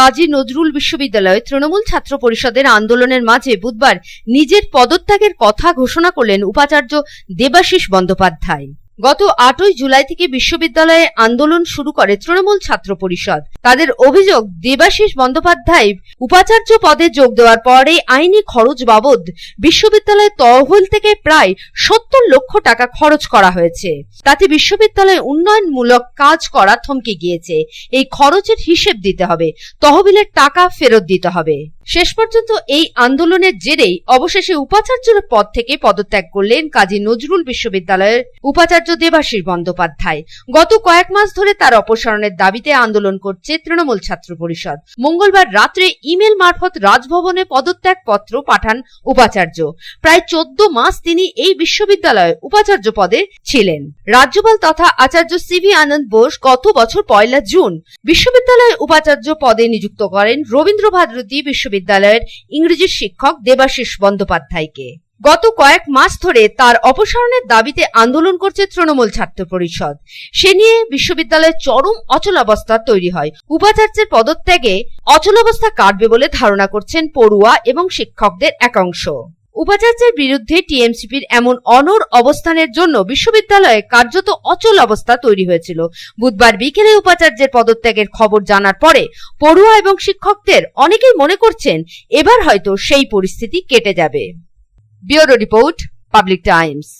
কাজী নজরুল বিশ্ববিদ্যালয়ে তৃণমূল ছাত্র পরিষদের আন্দোলনের মাঝে বুধবার নিজের পদত্যাগের কথা ঘোষণা করলেন উপাচার্য দেবাশিস বন্দ্যোপাধ্যায়। গত আটই জুলাই থেকে বিশ্ববিদ্যালয়ে আন্দোলন শুরু করে তৃণমূল ছাত্র পরিষদ। তাদের অভিযোগ, দেবাশিস বন্দ্যোপাধ্যায় উপাচার্য পদে যোগ দেওয়ার পরে আইনি খরচ বাবদ বিশ্ববিদ্যালয়ের তহবিল থেকে প্রায় সত্তর লক্ষ টাকা খরচ করা হয়েছে। তাতে বিশ্ববিদ্যালয়ে উন্নয়নমূলক কাজ করা থমকে গিয়েছে। এই খরচের হিসেব দিতে হবে। তহবিলের টাকা ফেরত দিতে হবে। শেষ পর্যন্ত এই আন্দোলনের জেরেই অবশেষে উপাচার্যের পদ থেকে পদত্যাগ করলেন কাজী নজরুল বিশ্ববিদ্যালয়ের উপাচার্য দেবাশিস বন্দ্যোপাধ্যায়। গত কয়েক মাস ধরে তার অপসারণের দাবিতে আন্দোলন করছে তৃণমূল ছাত্র পরিষদ। মঙ্গলবার রাত্রে ইমেল মারফত রাজভবনে পদত্যাগ পত্র পাঠান উপাচার্য। প্রায় চোদ্দ মাস তিনি এই বিশ্ববিদ্যালয়ে উপাচার্য পদে ছিলেন। রাজ্যপাল তথা আচার্য সিভি আনন্দ বোস গত বছর পয়লা জুন বিশ্ববিদ্যালয়ে উপাচার্য পদে নিযুক্ত করেন রবীন্দ্র ভারতী বিশ্ববিদ্যালয়ের ইংরেজি শিক্ষক দেবাশিস বন্দ্যোপাধ্যায়কে। গত কয়েক মাস ধরে তার অপসারণের দাবিতে আন্দোলন করছে তৃণমূল ছাত্র পরিষদ। সে নিয়ে বিশ্ববিদ্যালয়ে চরম অচলাবস্থা তৈরি হয়। উপাচার্যের পদত্যাগে অচলাবস্থা কাটবে বলে ধারণা করছেন পড়ুয়া এবং শিক্ষকদের একাংশ। উপাচার্যের বিরুদ্ধে টিএমসিপির এমন অনর অবস্থানের জন্য বিশ্ববিদ্যালয়ে কার্যত অচল অবস্থা তৈরি হয়েছিল। বুধবার বিকেলে উপাচার্যের পদত্যাগের খবর জানার পরে পড়ুয়া এবং শিক্ষকদের অনেকেই মনে করছেন, এবার হয়তো সেই পরিস্থিতি কেটে যাবে। Bureau report, public times.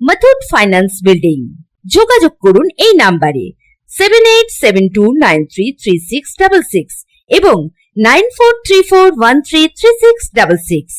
Muthoot finance building যোগাযোগ করুন এই নাম্বারে seven eight seven two nine three three six double six এবং nine four three four one three three six double six